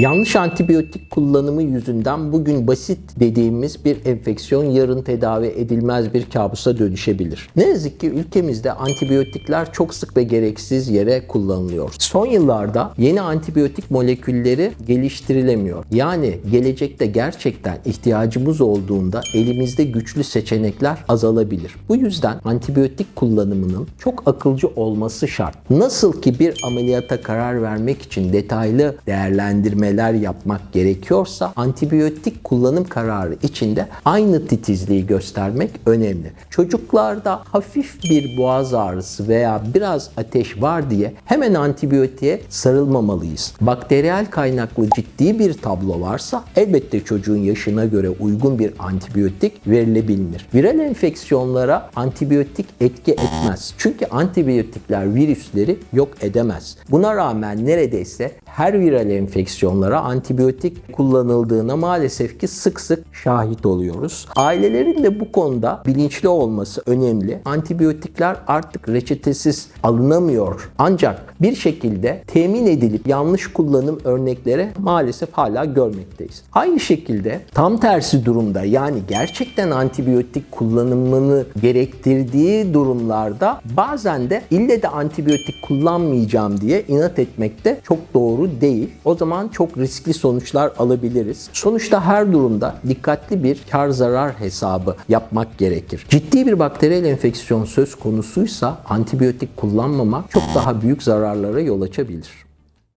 Yanlış antibiyotik kullanımı yüzünden bugün basit dediğimiz bir enfeksiyon yarın tedavi edilmez bir kabusa dönüşebilir. Ne yazık ki ülkemizde antibiyotikler çok sık ve gereksiz yere kullanılıyor. Son yıllarda yeni antibiyotik molekülleri geliştirilemiyor. Yani gelecekte gerçekten ihtiyacımız olduğunda elimizde güçlü seçenekler azalabilir. Bu yüzden antibiyotik kullanımının çok akılcı olması şart. Nasıl ki bir ameliyata karar vermek için detaylı değerlendirmeler yapmak gerekiyorsa antibiyotik kullanım kararı içinde aynı titizliği göstermek önemli. Çocuklarda hafif bir boğaz ağrısı veya biraz ateş var diye hemen antibiyotiğe sarılmamalıyız. Bakteriyel kaynaklı ciddi bir tablo varsa elbette çocuğun yaşına göre uygun bir antibiyotik verilebilir. Viral enfeksiyonlara antibiyotik etki etmez. Çünkü antibiyotikler virüsleri yok edemez. Buna rağmen neredeyse her viral enfeksiyonlara antibiyotik kullanıldığına maalesef ki sık sık şahit oluyoruz. Ailelerin de bu konuda bilinçli olması önemli. Antibiyotikler artık reçetesiz alınamıyor. Ancak bir şekilde temin edilip yanlış kullanım örnekleri maalesef hala görmekteyiz. Aynı şekilde tam tersi durumda yani gerçekten antibiyotik kullanımını gerektirdiği durumlarda bazen de ille de antibiyotik kullanmayacağım diye inat etmek de çok doğru değil. O zaman çok riskli sonuçlar alabiliriz. Sonuçta her durumda dikkatli bir kar zarar hesabı yapmak gerekir. Ciddi bir bakteriyel enfeksiyon söz konusuysa antibiyotik kullanmamak çok daha büyük zararlara yol açabilir.